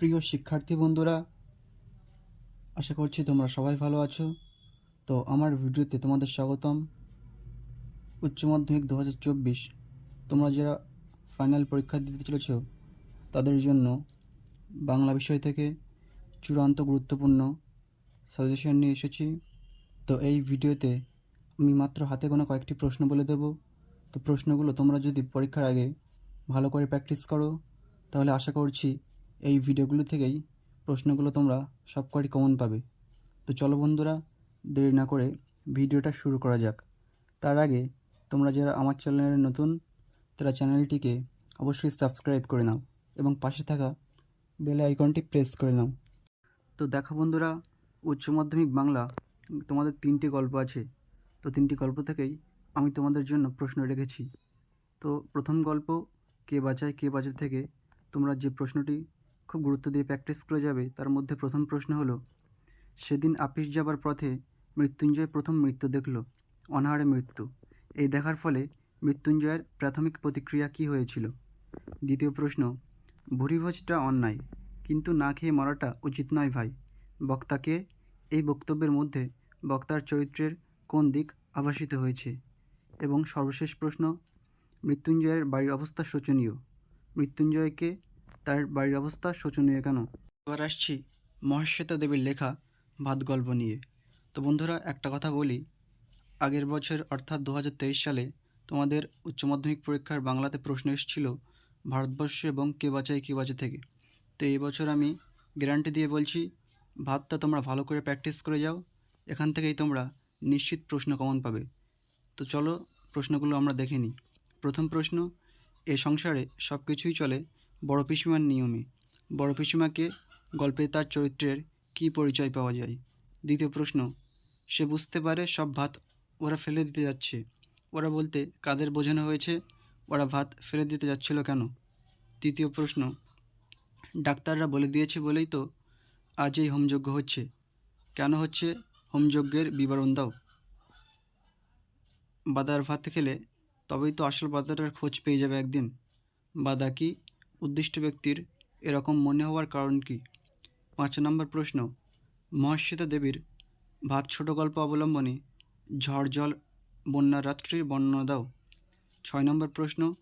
প্রিয় শিক্ষার্থী বন্ধুরা, আশা করছি তোমরা সবাই ভালো আছো। তো আমার ভিডিওতে তোমাদের স্বাগতম। উচ্চ মাধ্যমিক দু হাজার চব্বিশ, তোমরা যারা ফাইনাল পরীক্ষা দিতে চলেছ, তাদের জন্য বাংলা বিষয় থেকে চূড়ান্ত গুরুত্বপূর্ণ সাজেশন নিয়ে এসেছি। তো এই ভিডিওতে আমি মাত্র হাতে গোনা কয়েকটি প্রশ্ন বলে দেব। তো প্রশ্নগুলো তোমরা যদি পরীক্ষার আগে ভালো করে প্র্যাকটিস করো, তাহলে আশা করছি এই ভিডিওগুলো থেকেই প্রশ্নগুলো তোমরা সব কটি কমন পাবে। তো চলো বন্ধুরা, দেরি না করে ভিডিওটা শুরু করা যাক। তার আগে তোমরা যারা আমার চ্যানেলে নতুন, তারা চ্যানেলটিকে অবশ্যই সাবস্ক্রাইব করে নাও এবং পাশে থাকা বেল আইকনটি প্রেস করে নাও। তো দেখো বন্ধুরা, উচ্চ মাধ্যমিক বাংলা তোমাদের তিনটি গল্প আছে। তো তিনটি গল্প থেকেই আমি তোমাদের জন্য প্রশ্ন রেখেছি। তো প্রথম গল্প, কে বাঁচায়, কে বাঁচে থেকে তোমরা যে প্রশ্নটি খুব গুরুত্ব দিয়ে প্র্যাকটিস করে যাবে, তার মধ্যে প্রথম প্রশ্ন হলো, সেদিন আপিস যাবার পথে মৃত্যুঞ্জয় প্রথম মৃত্যু দেখল, অনাহারে মৃত্যু। এই দেখার ফলে মৃত্যুঞ্জয়ের প্রাথমিক প্রতিক্রিয়া কী হয়েছিল? দ্বিতীয় প্রশ্ন, ভুরিভোজটা অন্যায়, কিন্তু না খেয়ে মরাটা উচিত নয় ভাই। বক্তাকে এই বক্তব্যের মধ্যে বক্তার চরিত্রের কোন দিক আভাসিত হয়েছে? এবং সর্বশেষ প্রশ্ন, মৃত্যুঞ্জয়ের বাড়ির অবস্থা শোচনীয়। মৃত্যুঞ্জয়কে তার বাড়ির অবস্থা শোচনীয় কেন? এবার আসছি মহাশ্বেতা দেবীর লেখা ভাত গল্প নিয়ে। তো বন্ধুরা, একটা কথা বলি। আগের বছর, অর্থাৎ দু হাজার তেইশ সালে, তোমাদের উচ্চ মাধ্যমিক পরীক্ষার বাংলাতে প্রশ্ন এসেছিল, ভারতবর্ষ এবং কে বাঁচায়, কে বাঁচে থেকে? তো এই বছর আমি গ্যারান্টি দিয়ে বলছি, ভাতটা তোমরা ভালো করে প্র্যাকটিস করে যাও। এখান থেকেই তোমরা নিশ্চিত প্রশ্ন কমন পাবে। তো চলো প্রশ্নগুলো আমরা দেখে নিই। প্রথম প্রশ্ন, এ সংসারে সব কিছুই চলে বড় পিসিমার নিয়মে। বড় পিসিমাকে গল্পে তার চরিত্রের কী পরিচয় পাওয়া যায়? দ্বিতীয় প্রশ্ন, সে বুঝতে পারে সব ভাত ওরা ফেলে দিতে যাচ্ছে। ওরা বলতে, কাদের বোঝানো হয়েছে? ওরা ভাত ফেলে দিতে যাচ্ছিল কেন? তৃতীয় প্রশ্ন, ডাক্তাররা বলে দিয়েছে বলেই তো আজ এই হোমযজ্ঞ হচ্ছে। কেন হচ্ছে? হোমযজ্ঞের বিবরণ দাও। বাদার ভাত খেলে তবেই তো আসল বাদাটার খোঁজ পেয়ে যাবে একদিন। বাদা কি উদ্দিষ্ট ব্যক্তির এরকম মনে হওয়ার কারণ কি? পাঁচ নম্বর প্রশ্ন মহাশ্বেতা দেবীর ভাত ছোট গল্প অবলম্বনে ঝড় জল বন্যার রাত্রির বর্ণনা দাও। ছয় নম্বর প্রশ্ন,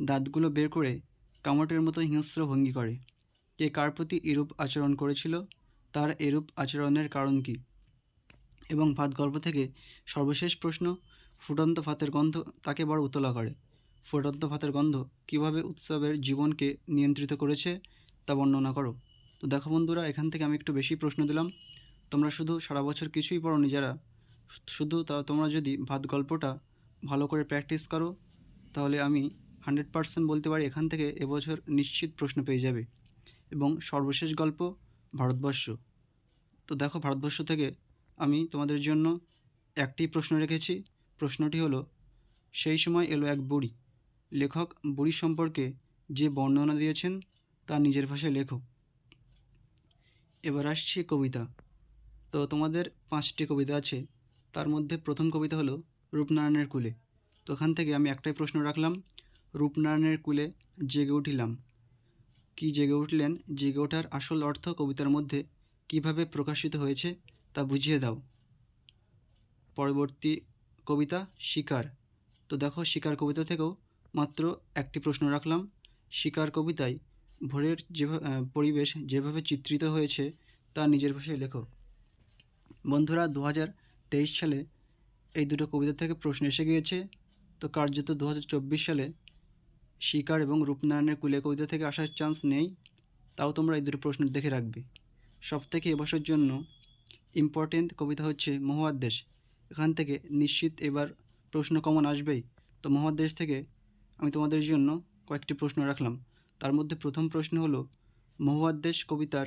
দাঁতগুলো বের করে কামটের মতো হিংস্র ভঙ্গি করে। কে কার প্রতি এরূপ আচরণ করেছিল? তার এরূপ আচরণের কারণ কি? এবং ভাত গল্প থেকে সর্বশেষ প্রশ্ন, ফুটন্ত ভাতের গন্ধ তাকে বড় উতলা করে। ফুটন্ত ভাতের গন্ধ কীভাবে উৎসবের জীবনকে নিয়ন্ত্রিত করেছে তা বর্ণনা করো। তো দেখো বন্ধুরা, এখান থেকে আমি একটু বেশি প্রশ্ন দিলাম। তোমরা শুধু সারা বছর কিছুই পড়ো যারা। শুধু তা, তোমরা যদি ভাত গল্পটা ভালো করে প্র্যাকটিস করো, তাহলে আমি হান্ড্রেড পার্সেন্ট বলতে পারি এখান থেকে এবছর নিশ্চিত প্রশ্ন পেয়ে যাবে। এবং সর্বশেষ গল্প, ভারতবর্ষ। তো দেখো, ভারতবর্ষ থেকে আমি তোমাদের জন্য একটি প্রশ্ন রেখেছি। প্রশ্নটি হলো, সেই সময় এলো এক বুড়ি। লেখক বুড়ি সম্পর্কে যে বর্ণনা দিয়েছেন, তা নিজের ভাষায় লেখো। এবার আসছি কবিতা। তো তোমাদের পাঁচটি কবিতা আছে। তার মধ্যে প্রথম কবিতা হলো রূপনারায়ণের কুলে। তো ওখান থেকে আমি একটাই প্রশ্ন রাখলাম, রূপনারায়ণের কুলে জেগে উঠিলাম। কি জেগে উঠলেন? জেগে ওঠার আসল অর্থ কবিতার মধ্যে কীভাবে প্রকাশিত হয়েছে, তা বুঝিয়ে দাও। পরবর্তী কবিতা শিকার। তো দেখো শিকার কবিতা থেকেও মাত্র একটি প্রশ্ন রাখলাম। শিকার কবিতায় ভোরের যেভাবে পরিবেশ যেভাবে চিত্রিত হয়েছে, তা নিজের ভাষায় লেখো। বন্ধুরা দু হাজার তেইশ সালে এই দুটো কবিতা থেকে প্রশ্ন এসে গিয়েছে। তো কার্যত দু হাজার চব্বিশ সালে শিকার এবং রূপনারায়ণের কুলে কবিতা থেকে আসার চান্স নেই, তাও তোমরা এই দুটো প্রশ্ন দেখে রাখবে। সব থেকে এবছর জন্য ইম্পর্টেন্ট কবিতা হচ্ছে মহুয়ার দেশ এখান থেকে নিশ্চিত এবার প্রশ্ন কমন আসবেই। তো মহুয়ার দেশ থেকে আমি তোমাদের জন্য কয়েকটি প্রশ্ন রাখলাম। তার মধ্যে প্রথম প্রশ্ন হলো, মহুয়ার দেশ কবিতার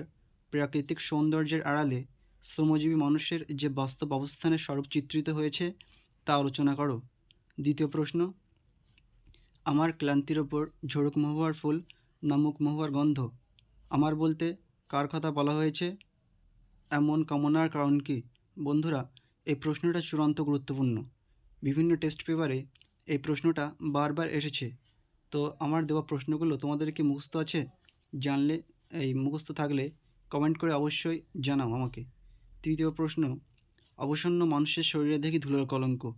প্রাকৃতিক সৌন্দর্যের আড়ালে শ্রমজীবী মানুষের যে বাস্তব অবস্থানের স্বরূপ চিত্রিত হয়েছে, তা আলোচনা করো। দ্বিতীয় প্রশ্ন, আমার ক্লান্তির ওপর ঝড়ুক মহুয়ার ফুল নামুক মহুয়ার গন্ধ। আমার বলতে কার কথা বলা হয়েছে? এমন কামনার কারণ কি? বন্ধুরা, এই প্রশ্নটা চূড়ান্ত গুরুত্বপূর্ণ। বিভিন্ন টেস্ট পেপারে এই প্রশ্নটা বারবার এসেছে। তো আমার দেওয়া প্রশ্নগুলো তোমাদের কি মুখস্থ আছে? জানলে, এই মুখস্থ থাকলে কমেন্ট করে অবশ্যই জানাও আমাকে। তৃতীয় প্রশ্ন, অবসন্ন মানুষের শরীরে দেখি ধুলোর কলঙ্ক।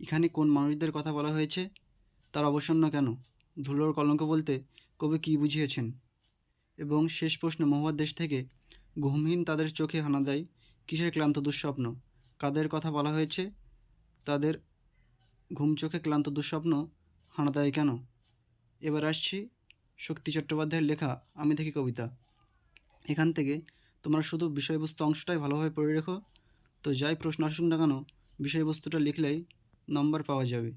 এখানে কোন মানুষদের কথা বলা হয়েছে? তার অবসন্ন কেন? ধুলোর কলঙ্ক বলতে কবি কী বুঝিয়েছেন? এবং শেষ প্রশ্ন মহুয়ার দেশ থেকে ঘুমহীন তাদের চোখে হানা দেয় কিসের ক্লান্ত দুঃস্বপ্ন? কাদের কথা বলা হয়েছে? তাদের ঘুম চোখে ক্লান্ত দুঃস্বপ্ন হানা দেয় কেন? এবার আসছি শক্তি চট্টোপাধ্যায়ের লেখা আমি দেখি কবিতা। এখান থেকে তোমরা শুধু বিষয়বস্তু অংশটাই ভালোভাবে পড়ে রেখো, তো যাই প্রশ্ন আসুক না কেন, বিষয়বস্তুটা লিখলেই নম্বর পাওয়া যাবে।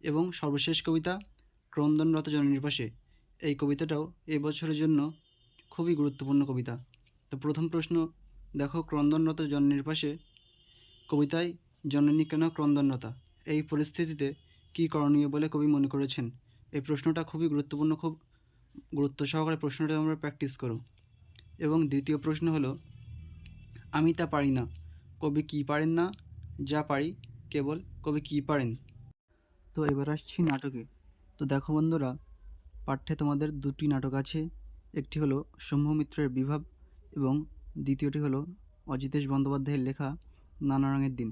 এবং সর্বশেষ কবিতা, ক্রন্দনরত জননীর পাশে। এই কবিতাটাও এ বছরের জন্য খুবই গুরুত্বপূর্ণ কবিতা। তো প্রথম প্রশ্ন, দেখো ক্রন্দনরত জননীর পাশে। কবিতায়, জননী কেন ক্রন্দনরতা? এই পরিস্থিতিতে কী করণীয় বলে কবি মনে করেছেন? এই প্রশ্নটা খুবই গুরুত্বপূর্ণ, খুব গুরুত্ব সহকারে প্রশ্নটা আমরা প্র্যাকটিস করো এবং দ্বিতীয় প্রশ্ন হলো, আমি তা পারি না। কবি কী পারেন না? যা পারি, কেবল কবি কী পারেন? তো এবার আসছি নাটকে। তো দেখো বন্ধুরা, পাঠ্যে তোমাদের দুটি নাটক আছে। একটি হলো শম্ভু মিত্রের বিভাব এবং দ্বিতীয়টি হলো অজিতেশ বন্দ্যোপাধ্যায়ের লেখা নানা রঙের দিন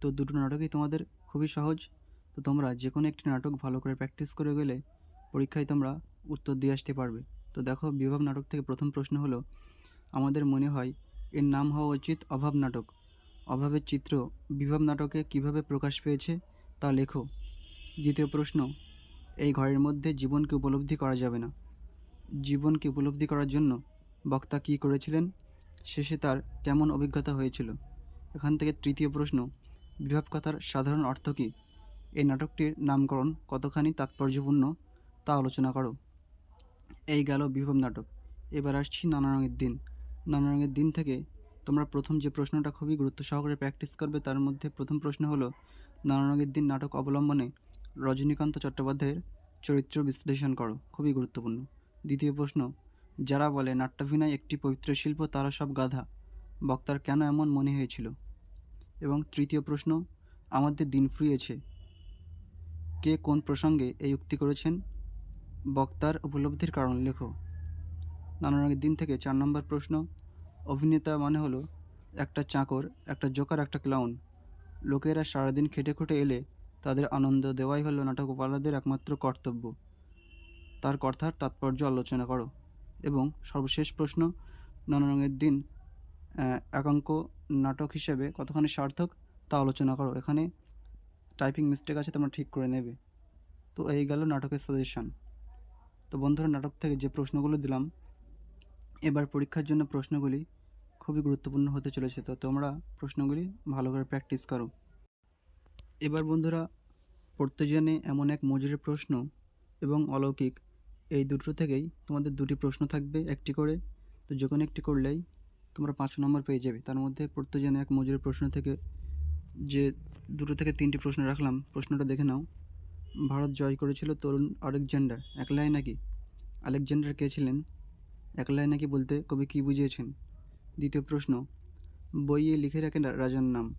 তো দুটো নাটকই তোমাদের খুবই সহজ। তো তোমরা যে কোনো একটি নাটক ভালো করে প্র্যাকটিস করে গেলে পরীক্ষায় তোমরা উত্তর দিয়ে আসতে পারবে। তো দেখো বিভাব নাটক থেকে প্রথম প্রশ্ন হলো, আমাদের মনে হয় এর নাম হওয়া উচিত অভাব নাটক। অভাবের চিত্র বিভাব নাটকে কীভাবে প্রকাশ পেয়েছে তা লেখো। দ্বিতীয় প্রশ্ন, এই ঘরের মধ্যে জীবনকে উপলব্ধি করা যাবে না। জীবনকে উপলব্ধি করার জন্য বক্তা কী করেছিলেন? শেষে তার কেমন অভিজ্ঞতা হয়েছিল? এখান থেকে তৃতীয় প্রশ্ন বিভাব কথার সাধারণ অর্থ কী? এই নাটকটির নামকরণ কতখানি তাৎপর্যপূর্ণ তা আলোচনা করো। এই গেল বিভব নাটক। এবার আসছি নানা রঙের দিন। নানা রঙের দিন থেকে তোমরা প্রথম যে প্রশ্নটা খুবই গুরুত্ব সহকারে প্র্যাকটিস করবে তার মধ্যে প্রথম প্রশ্ন হলো, নানা রঙের দিন নাটক অবলম্বনে রজনীকান্ত চট্টোপাধ্যায়ের চরিত্র বিশ্লেষণ করো, খুবই গুরুত্বপূর্ণ। দ্বিতীয় প্রশ্ন, যারা বলে নাট্যাভিনয় একটি পবিত্র শিল্প তারা সব গাধা। বক্তার কেন এমন মনে হয়েছিল? এবং তৃতীয় প্রশ্ন, আমাদের দিন ফুরিয়েছে। কে কোন প্রসঙ্গে এই উক্তি করেছেন? বক্তার উপলব্ধির কারণ লেখো। নানা রঙের দিন থেকে চার নম্বর প্রশ্ন, অভিনেতা মানে হলো একটা চাকর, একটা জোকার, একটা ক্লাউন। লোকেরা সারাদিন খেটে খুঁটে এলে তাদের আনন্দ দেওয়াই হলো নাটকওয়ালাদের একমাত্র কর্তব্য। তার কথার তাৎপর্য আলোচনা করো। এবং সর্বশেষ প্রশ্ন নানা রঙের দিন একাঙ্ক নাটক হিসেবে কতখানি সার্থক তা আলোচনা করো। এখানে টাইপিং মিস্টেক আছে, তোমরা ঠিক করে নেবে। তো এই গেল নাটকের সাজেশন তো বন্ধুরা, নাটক থেকে যে প্রশ্নগুলো দিলাম, এবার পরীক্ষার জন্য প্রশ্নগুলি খুবই গুরুত্বপূর্ণ হতে চলেছে। তো তোমরা প্রশ্নগুলি ভালো করে প্র্যাকটিস করো। এবার বন্ধুরা পড়তে জানে এমন এক মজুরের প্রশ্ন এবং অলৌকিক, এই দুটো থেকেই তোমাদের দুটি প্রশ্ন থাকবে, একটি করে। তো যে কোনো একটি করলেই তোমরা পাঁচ নম্বর পেয়ে যাবে। তার মধ্যে পড়তে জানে এক মজুরের প্রশ্ন থেকে যে দুটো থেকে তিনটি প্রশ্ন রাখলাম, প্রশ্নটা দেখে নাও। ভারত জয় করেছিল তরুণ আলেকজান্ডার, একলাই নাকি? আলেকজান্ডার কে ছিলেন? একলাই নাকি বলতে কবি কী বুঝিয়েছেন? দ্বিতীয় প্রশ্ন, বইয়ে লিখে রাখেন রাজার নাম।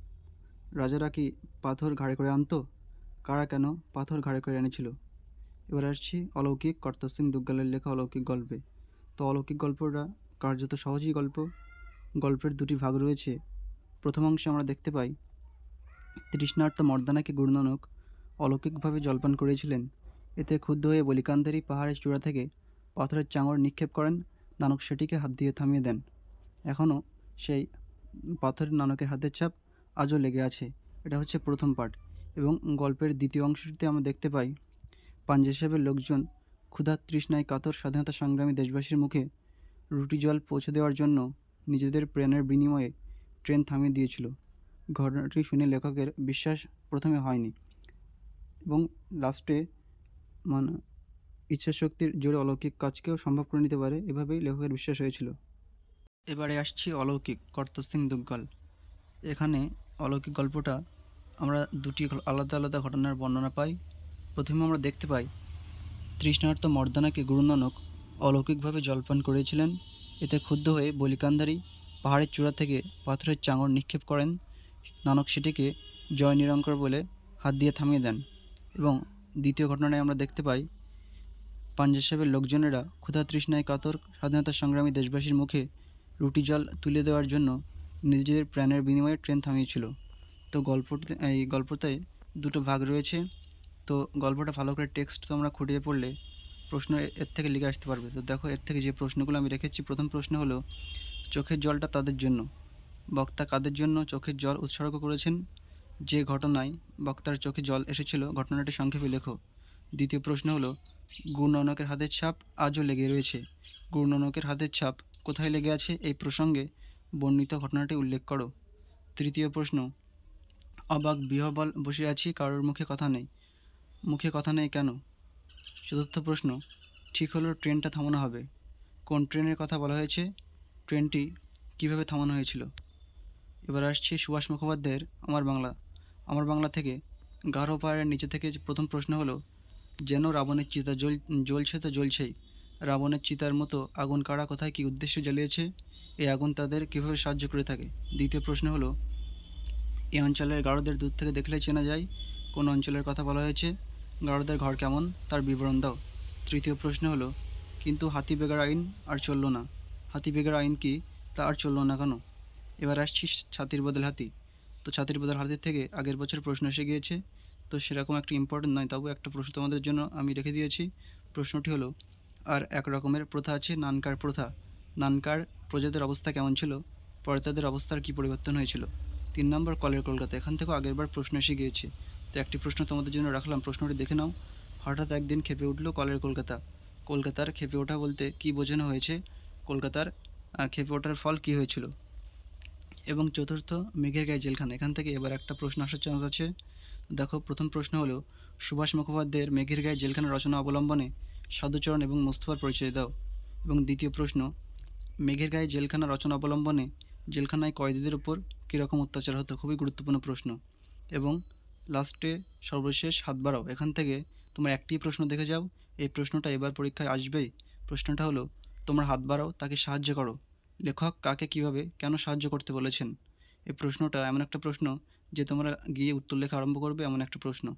রাজারা কি পাথর ঘাড়ে করে আনতো? কারা কেন পাথর ঘাড়ে করে এনেছিল? এবার আসছি অলৌকিক কর্তা সিং দুগ্গালের লেখা অলৌকিক গল্পে। তো অলৌকিক গল্পটা কার্যত সহজই গল্প। গল্পের দুটি ভাগ রয়েছে। প্রথম অংশে আমরা দেখতে পাই, তৃষ্ণার্ত মর্দানাকে গুরু নানক অলৌকিকভাবে জলপান করেছিলেন এতে ক্ষুব্ধ হয়ে বলিকান্দেরই পাহাড়ের চূড়া থেকে পাথরের চাঙড় নিক্ষেপ করেন, নানক সেটিকে হাত দিয়ে থামিয়ে দেন। এখনও সেই পাথরের নানকের হাতের ছাপ আজও লেগে আছে। এটা হচ্ছে প্রথম পার্ট এবং গল্পের দ্বিতীয় অংশটিতে আমরা দেখতে পাই পাঞ্জে সাহেবের লোকজন ক্ষুধা তৃষ্ণায় কাতর স্বাধীনতা সংগ্রামী দেশবাসীর মুখে রুটি জল পৌঁছে দেওয়ার জন্য নিজেদের প্রাণের বিনিময়ে ট্রেন থামিয়ে দিয়েছিল। ঘটনাটি শুনে লেখকের বিশ্বাস প্রথমে হয়নি এবং লাস্টে মানে ইচ্ছাশক্তির জোরে অলৌকিক কাজকেও সম্ভব করে নিতে পারে এভাবেই লেখকের বিশ্বাস হয়েছিল। এবারে আসছি অলৌকিক কর্তা সিং দুগ্গল। এখানে অলৌকিক গল্পটা আমরা দুটি আলাদা আলাদা ঘটনার বর্ণনা পাই। প্রথমে আমরা দেখতে পাই, তৃষ্ণার্ত মর্দানাকে গুরু নানক অলৌকিকভাবে জলপান করেছিলেন এতে ক্ষুব্ধ হয়ে বলিকান্দারি পাহাড়ের চূড়া থেকে পাথরের চাঙড় নিক্ষেপ করেন। নানক সেটিকে জয় নিরঙ্কর বলে হাত দিয়ে থামিয়ে দেন এবং দ্বিতীয় ঘটনায় আমরা দেখতে পাই, পাঞ্জাব সাহেবের লোকজনেরা ক্ষুধা তৃষ্ণায় কাতর স্বাধীনতা সংগ্রামী দেশবাসীর মুখে রুটি জল তুলে দেওয়ার জন্য নিজেদের প্রাণের বিনিময়ে ট্রেন থামিয়েছিল। তো গল্পতে এই গল্পতে দুটো ভাগ রয়েছে। তো গল্পটা ভালো করে টেক্সট তোমরা খুঁটিয়ে পড়লে প্রশ্ন এর থেকে লিখে আসতে পারবে। তো দেখো, এর থেকে যে প্রশ্নগুলো আমি রেখেছি, প্রথম প্রশ্ন হলো, চোখের জলটা তাদের জন্য? বক্তা কাদের জন্য? চোখের জল উৎসর্গ করেছেন যে ঘটনায় বক্তার চোখে জল এসেছিল? ঘটনাটি সংক্ষেপে লেখো। দ্বিতীয় প্রশ্ন হলো গুরু নানকের হাতের ছাপ আজও লেগে রয়েছে? গুরু নানকের হাতের ছাপ কোথায় লেগে আছে? এই প্রসঙ্গে বর্ণিত ঘটনাটি উল্লেখ করো। তৃতীয় প্রশ্ন, অবাক বিহবল বসে আছি, কারোর মুখে কথা নেই। মুখে কথা নেই কেন? চতুর্থ প্রশ্ন, ঠিক হলো ট্রেনটা থামানো হবে। কোন ট্রেনের কথা বলা হয়েছে? ট্রেনটি কীভাবে থামানো হয়েছিল? এবার আসছি সুভাষ মুখোপাধ্যায়ের আমার বাংলা। আমার বাংলা থেকে গাঢ় পাহাড়ের নিচে থেকে প্রথম প্রশ্ন হলো, যেন রাবণের চিতা জ্বল, জ্বলছে তো জ্বলছেই। রাবণের চিতার মতো আগুন কারা কোথায় কী উদ্দেশ্যে জ্বালিয়েছে? এই আগুন তাদের কীভাবে সাহায্য করে থাকে? দ্বিতীয় প্রশ্ন হলো এই অঞ্চলের গাঢ়দের দূর থেকে দেখলে চেনা যায় কোন অঞ্চলের কথা বলা হয়েছে? গাঢ়দের ঘর কেমন, তার বিবরণ দাও। তৃতীয় প্রশ্ন হলো, কিন্তু হাতি বেগার আইন আর চলল না। হাতি বেগার আইন কি, তা আর চলল না কেন? এবার আসছি ছাতির বদল হাতি। তো ছাতির বদল হাতির থেকে আগের বছর প্রশ্ন এসে গিয়েছে। তো সেরকম একটা ইম্পর্টেন্ট নয়, তবু একটা প্রশ্ন তোমাদের জন্য আমি রেখে দিয়েছি। প্রশ্নটি হলো, আর এক রকমের প্রথা আছে, নানকার প্রথা। নানকার প্রজাদের অবস্থা কেমন ছিল? পরে তাদের অবস্থার কী পরিবর্তন হয়েছিল? তিন নম্বর কলের কলকাতা। এখান থেকেও আগেরবার প্রশ্ন এসে গিয়েছে। তো একটি প্রশ্ন তোমাদের জন্য রাখলাম। প্রশ্নটি দেখে নাও। হঠাৎ একদিন খেপে উঠল কলের কলকাতা। কলকাতার খেপে ওঠা বলতে কি বোঝানো হয়েছে? কলকাতার খেপে ওঠার ফল কি হয়েছিল? এবং চতুর্থ, মেঘের গায়ে জেলখানা। এখান থেকে এবার একটা প্রশ্ন আসার চান্স আছে। দেখো, প্রথম প্রশ্ন হলো, সুভাষ মুখোপাধ্যায়ের মেঘের গায়ে জেলখানা রচনা অবলম্বনে সাধুচরণ এবং মোস্তফার পরিচয় দাও। এবং দ্বিতীয় প্রশ্ন, মেঘের গায়ে জেলখানা রচনা অবলম্বনে জেলখানায় কয়েদিদের উপর কীরকম অত্যাচার হতো? খুবই গুরুত্বপূর্ণ প্রশ্ন। এবং লাস্টে সর্বশেষ হাত বাড়াও। এখান থেকে তোমরা একটি প্রশ্ন দেখে যাও। এই প্রশ্নটা এবার পরীক্ষায় আসবেই। প্রশ্নটা হলো, তোমরা হাত বাড়াও, তাকে সাহায্য করো। লেখক কাকে কীভাবে, কেন সাহায্য করতে বলেছেন? এই প্রশ্নটা এমন একটা প্রশ্ন যে তোমরা গিয়ে উত্তর লেখা আরম্ভ করবে এমন একটা প্রশ্ন।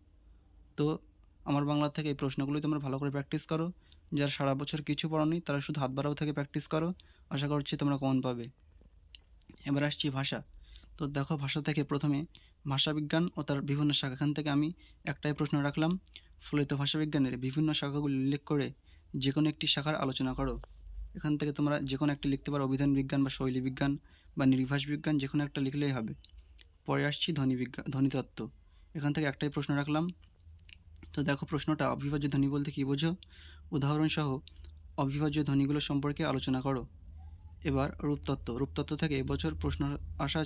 তো আমার বাংলা থেকে এই প্রশ্নগুলোই তোমরা ভালো করে প্র্যাকটিস করো। যারা সারা বছর কিছু পড়োনি, তারা শুধু হাত বাড়াও থেকে প্র্যাকটিস করো। আশা করছি তোমরা কমন পাবে। এবার আসছি ভাষা। তো দেখো ভাষা থেকে প্রথমে ভাষাবিজ্ঞান ও তার বিভিন্ন শাখা। এখান থেকে আমি একটাই প্রশ্ন রাখলাম। ফলিত ভাষাবিজ্ঞানের বিভিন্ন শাখাগুলি উল্লেখ করে যে কোনো একটি শাখার আলোচনা করো। এখান থেকে তোমরা যে কোনো একটা লিখতে পারো। অভিধান বিজ্ঞান বা শৈলী বিজ্ঞান বা নির্বাস বিজ্ঞান যে কোনো একটা লিখলেই হবে। পরে আসছি ধ্বনি বিজ্ঞান ধ্বনিতত্ত্ব এখান থেকে একটাই প্রশ্ন রাখলাম। তো দেখো প্রশ্নটা, অবিভাজ্য ধ্বনি বলতে কী বোঝো? উদাহরণসহ অবিভাজ্য ধ্বনিগুলো সম্পর্কে আলোচনা করো। এবার রূপতত্ত্ব। রূপতত্ত্ব থেকে এবছর প্রশ্ন আসার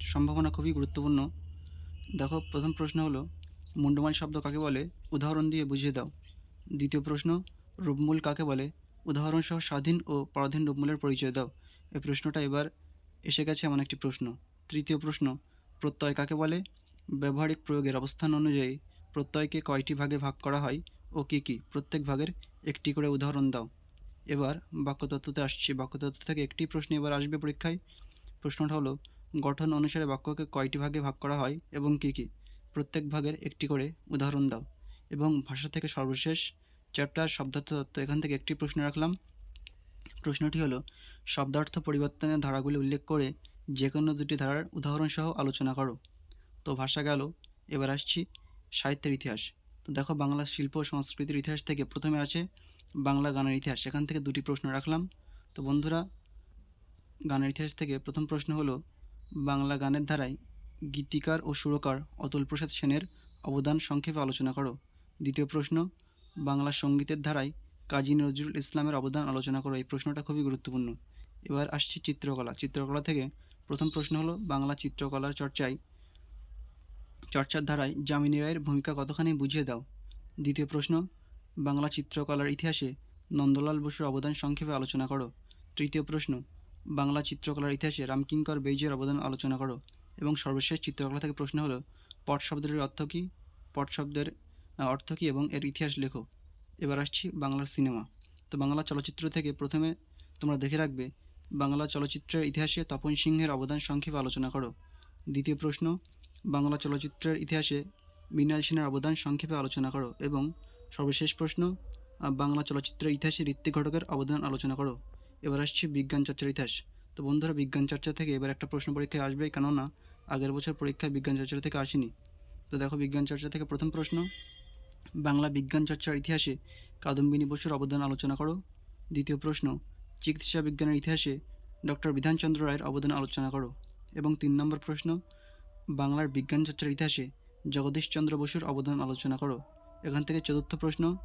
সম্ভাবনা খুবই গুরুত্বপূর্ণ। দেখো, প্রথম প্রশ্ন হলো মুন্ডমাল শব্দ কাকে বলে? উদাহরণ দিয়ে বুঝিয়ে দাও। দ্বিতীয় প্রশ্ন, রূপমূল কাকে বলে? উদাহরণসহ স্বাধীন ও পরাধীন রূপমূলের পরিচয় দাও। এই প্রশ্নটা এবার এসে গেছে এমন একটি প্রশ্ন। তৃতীয় প্রশ্ন, প্রত্যয় কাকে বলে? ব্যবহারিক প্রয়োগের অবস্থান অনুযায়ী প্রত্যয়কে কয়টি ভাগে ভাগ করা হয় ও কী কী? প্রত্যেক ভাগের একটি করে উদাহরণ দাও। এবার বাক্যতত্ত্বতে আসছি। বাক্যতত্ত্ব থেকে একটি প্রশ্ন এবার আসবে পরীক্ষায়। প্রশ্নটা হলো গঠন অনুসারে বাক্যকে কয়টি ভাগে ভাগ করা হয় এবং কী কী? প্রত্যেক ভাগের একটি করে উদাহরণ দাও। এবং ভাষা থেকে সর্বশেষ চ্যাপ্টার শব্দার্থ তত্ত্ব এখান থেকে একটি প্রশ্ন রাখলাম। প্রশ্নটি হলো, শব্দার্থ পরিবর্তনের ধারাগুলি উল্লেখ করে যে কোনো দুটি ধারার উদাহরণসহ আলোচনা করো। তো ভাষা গেল, এবার আসছি সাহিত্যের ইতিহাস। তো দেখো, বাংলা শিল্প সংস্কৃতির ইতিহাস থেকে প্রথমে আছে বাংলা গানের ইতিহাস। এখান থেকে দুটি প্রশ্ন রাখলাম। তো বন্ধুরা, গানের ইতিহাস থেকে প্রথম প্রশ্ন হলো বাংলা গানের ধারায় গীতিকার ও সুরকার অতুল প্রসাদ সেনের অবদান সংক্ষেপে আলোচনা করো। দ্বিতীয় প্রশ্ন, বাংলা সঙ্গীতের ধারায় কাজী নজরুল ইসলামের অবদান আলোচনা করো। এই প্রশ্নটা খুবই গুরুত্বপূর্ণ। এবার আসছি চিত্রকলা। চিত্রকলা থেকে প্রথম প্রশ্ন হলো, বাংলা চিত্রকলার চর্চায়, চর্চার ধারায় যামিনী রায়ের ভূমিকা কতখানি বুঝিয়ে দাও? দ্বিতীয় প্রশ্ন, বাংলা চিত্রকলার ইতিহাসে নন্দলাল বসুর অবদান সংক্ষেপে আলোচনা করো। তৃতীয় প্রশ্ন বাংলা চিত্রকলার ইতিহাসে রামকিঙ্কর বেইজের অবদান আলোচনা করো এবং সর্বশেষ চিত্রকলা থেকে প্রশ্ন হলো, পট শব্দের অর্থ কী? পট শব্দের অর্থ কী এবং এর ইতিহাস লেখো। এবার আসছি বাংলার সিনেমা। তো বাংলা চলচ্চিত্র থেকে প্রথমে তোমরা দেখে রাখবে, বাংলা চলচ্চিত্রের ইতিহাসে তপন সিংহের অবদান সংক্ষেপে আলোচনা করো। দ্বিতীয় প্রশ্ন, বাংলা চলচ্চিত্রের ইতিহাসে মৃণাল সেনের অবদান সংক্ষেপে আলোচনা করো এবং সর্বশেষ প্রশ্ন বাংলা চলচ্চিত্রের ইতিহাসে ঋত্বিক ঘটকের অবদান আলোচনা করো। এবার আসছে বিজ্ঞান চর্চার ইতিহাস। তো বন্ধুরা, বিজ্ঞান চর্চা থেকে এবার একটা প্রশ্ন পরীক্ষায় আসবে, কেননা আগের বছর পরীক্ষায় বিজ্ঞান চর্চা থেকে আসেনি। তো দেখো, বিজ্ঞান চর্চা থেকে প্রথম প্রশ্ন। বাংলা বিজ্ঞান চর্চার ইতিহাসে কাদম্বিনী বসুর অবদান আলোচনা করো। দ্বিতীয় প্রশ্ন, চিকিৎসা বিজ্ঞানের ইতিহাসে ডক্টর বিধানচন্দ্র রায়ের অবদান আলোচনা করো। এবং তিন নম্বর প্রশ্ন, বাংলার বিজ্ঞান চর্চার ইতিহাসে জগদীশচন্দ্র বসুর অবদান আলোচনা করো। এখান থেকে চতুর্থ প্রশ্ন,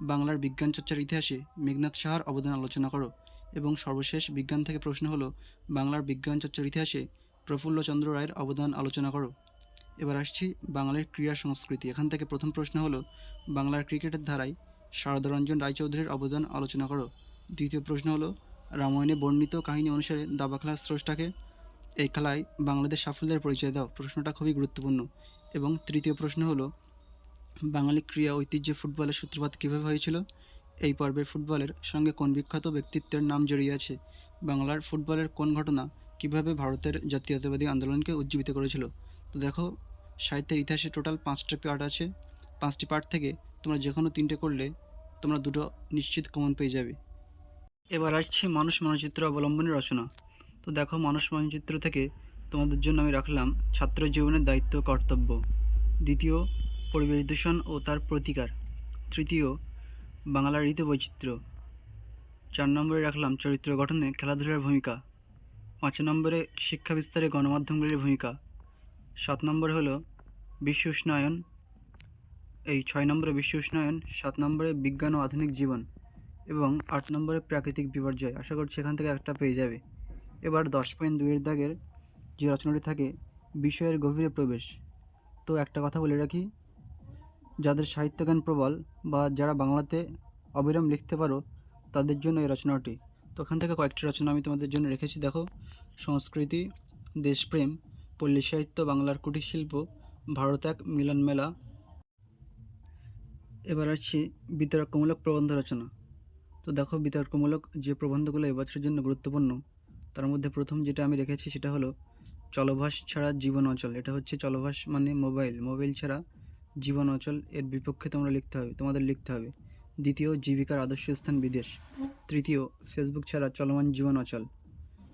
বাংলার বিজ্ঞান চর্চার ইতিহাসে মেঘনাথ সাহার অবদান আলোচনা করো। এবং সর্বশেষ বিজ্ঞান থেকে প্রশ্ন হলো, বাংলার বিজ্ঞান চর্চার ইতিহাসে প্রফুল্লচন্দ্র রায়ের অবদান আলোচনা করো। এবার আসছি বাংলার ক্রীড়া সংস্কৃতি। এখান থেকে প্রথম প্রশ্ন হলো, বাংলার ক্রিকেটের ধারায় শারদারঞ্জন রায়চৌধুরীর অবদান আলোচনা করো। দ্বিতীয় প্রশ্ন হলো, রামায়ণে বর্ণিত কাহিনী অনুসারে দাবা খেলার স্রষ্টাকে এই খেলায় বাংলাদেশ সাফল্যের পরিচয় দাও। প্রশ্নটা খুবই গুরুত্বপূর্ণ। এবং তৃতীয় প্রশ্ন হলো, বাঙালি ক্রীড়া ঐতিহ্যে ফুটবলের সূত্রপাত কীভাবে হয়েছিল? এই পর্বের ফুটবলের সঙ্গে কোন বিখ্যাত ব্যক্তিত্বের নাম জড়িয়ে আছে? বাংলার ফুটবলের কোন ঘটনা কীভাবে ভারতের জাতীয়তাবাদী আন্দোলনকে উজ্জীবিত করেছিল? তো দেখো, সাহিত্যের ইতিহাসে টোটাল পাঁচটা পার্ট আছে। পাঁচটি পার্ট থেকে তোমরা যে কোনো তিনটে করলে তোমরা দুটো নিশ্চিত কমন পেয়ে যাবে। এবার আসছে মানুষ মানচিত্র অবলম্বনে রচনা। তো দেখো, মানুষ মানচিত্র থেকে তোমাদের জন্য আমি রাখলাম ছাত্র জীবনের দায়িত্ব কর্তব্য। দ্বিতীয়, পরিবেশ দূষণ ও তার প্রতিকার। তৃতীয় বাংলার ঋতু বৈচিত্র্য চার নম্বরে রাখলাম চরিত্র গঠনে খেলাধুলার ভূমিকা। পাঁচ নম্বরে শিক্ষা বিস্তারে গণমাধ্যমগুলির ভূমিকা। সাত নম্বরে হলো বিশ্ব উষ্ণায়ন। এই ছয় নম্বরে বিশ্ব উষ্ণায়ন, সাত নম্বরে বিজ্ঞান ও আধুনিক জীবন এবং আট নম্বরে প্রাকৃতিক বিপর্যয়। আশা করছি এখান থেকে একটা পেয়ে যাবে। এবার দশ পয়েন্ট দুইয়ের দাগের যে রচনাটি থাকে, বিষয়ের গভীরে প্রবেশ। তো একটা কথা বলে রাখি যাদের সাহিত্যজ্ঞান প্রবল বা যারা বাংলাতে অবিরাম লিখতে পারো, তাদের জন্য এই রচনাটি। তো ওখান থেকে কয়েকটি রচনা আমি তোমাদের জন্য রেখেছি। দেখো, সংস্কৃতি, দেশপ্রেম, পল্লী সাহিত্য, বাংলার কুটির শিল্প ভারত এক মিলন মেলা। এবার আসছি বিতর্কমূলক প্রবন্ধ রচনা। তো দেখো, বিতর্কমূলক যে প্রবন্ধগুলো এবছরের জন্য গুরুত্বপূর্ণ, তার মধ্যে প্রথম যেটা আমি রেখেছি সেটা হলো, চলভাস ছাড়া জীবন অচল। এটা হচ্ছে চলভাস মানে মোবাইল। মোবাইল ছাড়া জীবন অচল, এর বিপক্ষে তোমরা লিখতে হবে, তোমাদের লিখতে হবে। দ্বিতীয়, জীবিকার আদর্শ স্থান বিদেশ। তৃতীয়, ফেসবুক ছাড়া চলমান জীবন অচল।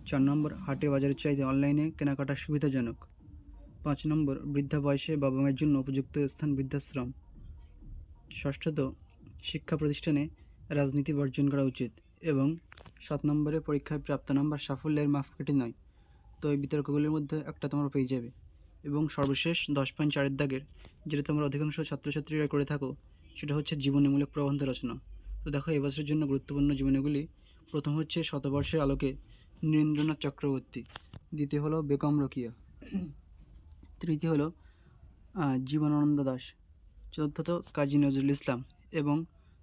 চার নম্বর, হাটে বাজারের চাইতে অনলাইনে কেনাকাটা সুবিধাজনক। পাঁচ নম্বর, বৃদ্ধা বয়সে বাবা মায়ের জন্য উপযুক্ত স্থান বৃদ্ধাশ্রম। ষষ্ঠত, শিক্ষা প্রতিষ্ঠানে রাজনীতি বর্জন করা উচিত এবং সাত নম্বরে পরীক্ষায় প্রাপ্ত নাম্বার সাফল্যের মাপকাঠি নয়। তো এই বিতর্কগুলির মধ্যে একটা তোমরা পেয়ে যাবে। এবং সর্বশেষ দশ পয়েন্ট চারের দাগের, যেটা তোমরা অধিকাংশ ছাত্রছাত্রীরা করে থাকো, সেটা হচ্ছে জীবনীমূলক প্রবন্ধ রচনা। তো দেখো, এবছরের জন্য গুরুত্বপূর্ণ জীবনীগুলি, প্রথম হচ্ছে শতবর্ষের আলোকে নীরেন্দ্রনাথ চক্রবর্তী, দ্বিতীয় হলো বেগম রকিয়া, তৃতীয় হলো জীবনানন্দ দাস, চতুর্থত কাজী নজরুল ইসলাম এবং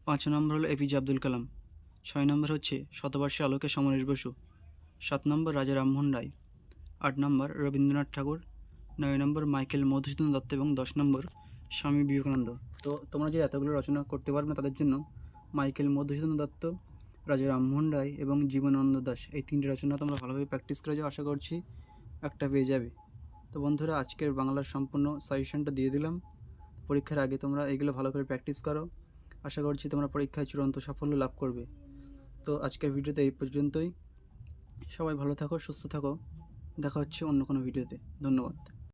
পাঁচ নম্বর হলো এপিজে আব্দুল কালাম, ছয় নম্বর হচ্ছে শতবর্ষে আলোকে সমরেশ বসু, সাত নম্বর রাজা রামমোহন রায়, আট নম্বর রবীন্দ্রনাথ ঠাকুর নয় নম্বর মাইকেল মধুসূদন দত্ত এবং দশ নম্বর স্বামী বিবেকানন্দ। তো তোমরা যে এতগুলো রচনা করতে পারবে না তাদের জন্য মাইকেল মধুসূদন দত্ত, রাজা রামমোহন রায় এবং জীবনানন্দ দাস এই তিনটি রচনা তোমরা ভালোভাবে প্র্যাকটিস করে যাও, আশা করছি একটা পেয়ে যাবে। তো বন্ধুরা, আজকের বাংলার সম্পূর্ণ সাজেশনটা দিয়ে দিলাম। পরীক্ষার আগে তোমরা এগুলো ভালো করে প্র্যাকটিস করো। আশা করছি তোমরা পরীক্ষায় চূড়ান্ত সাফল্য লাভ করবে। তো আজকের ভিডিওতে এই পর্যন্তই। সবাই ভালো থাকো, সুস্থ থাকো। দেখা হচ্ছে অন্য কোনো ভিডিওতে ধন্যবাদ।